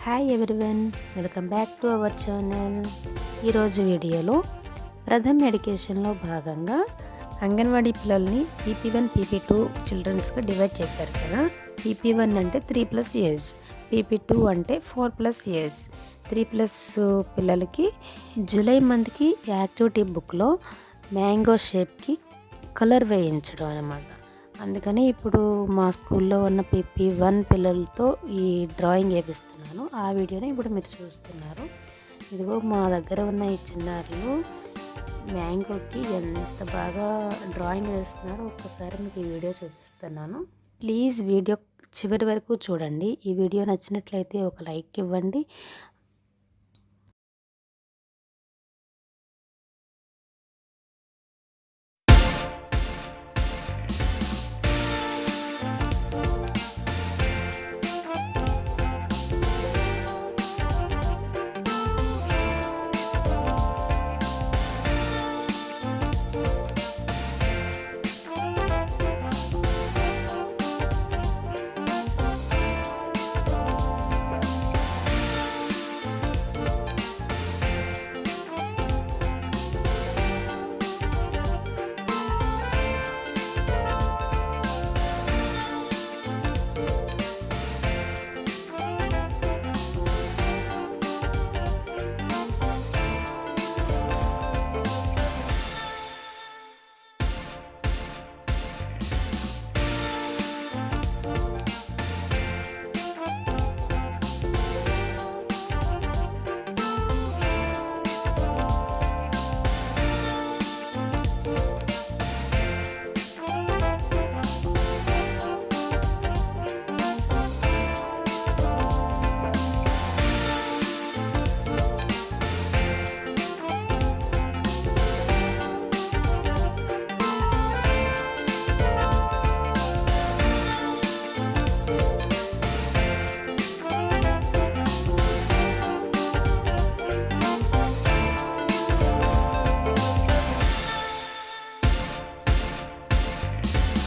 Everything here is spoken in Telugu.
Hi everyone welcome back to our channel ఈరోజు వీడియోలో ప్రథమ్ ఎడ్యుకేషన్లో భాగంగా అంగన్వాడీ పిల్లల్ని పీపీ వన్ పీపీ టూ చిల్డ్రన్స్గా డివైడ్ చేశారు కదా. పీపీ వన్ అంటే three plus years PP two అంటే four plus years three plus పిల్లలకి జూలై మంత్కి యాక్టివిటీ బుక్లో మ్యాంగో షేప్కి కలర్ వేయించడం అనమాట అందుకని ఇప్పుడు మా స్కూల్లో ఉన్న పీపీ వన్ పిల్లలతో ఈ డ్రాయింగ్ వేపిస్తున్నాను. ఆ వీడియోని ఇప్పుడు మీరు చూస్తున్నారు. ఇదిగో మా దగ్గర ఉన్న ఈ చిన్నారులు మ్యాంగోకి ఎంత బాగా డ్రాయింగ్ వేస్తున్నారో ఒక్కసారి మీకు ఈ వీడియో చూపిస్తున్నాను. ప్లీజ్ వీడియో చివరి వరకు చూడండి. ఈ వీడియో నచ్చినట్లయితే ఒక లైక్ ఇవ్వండి.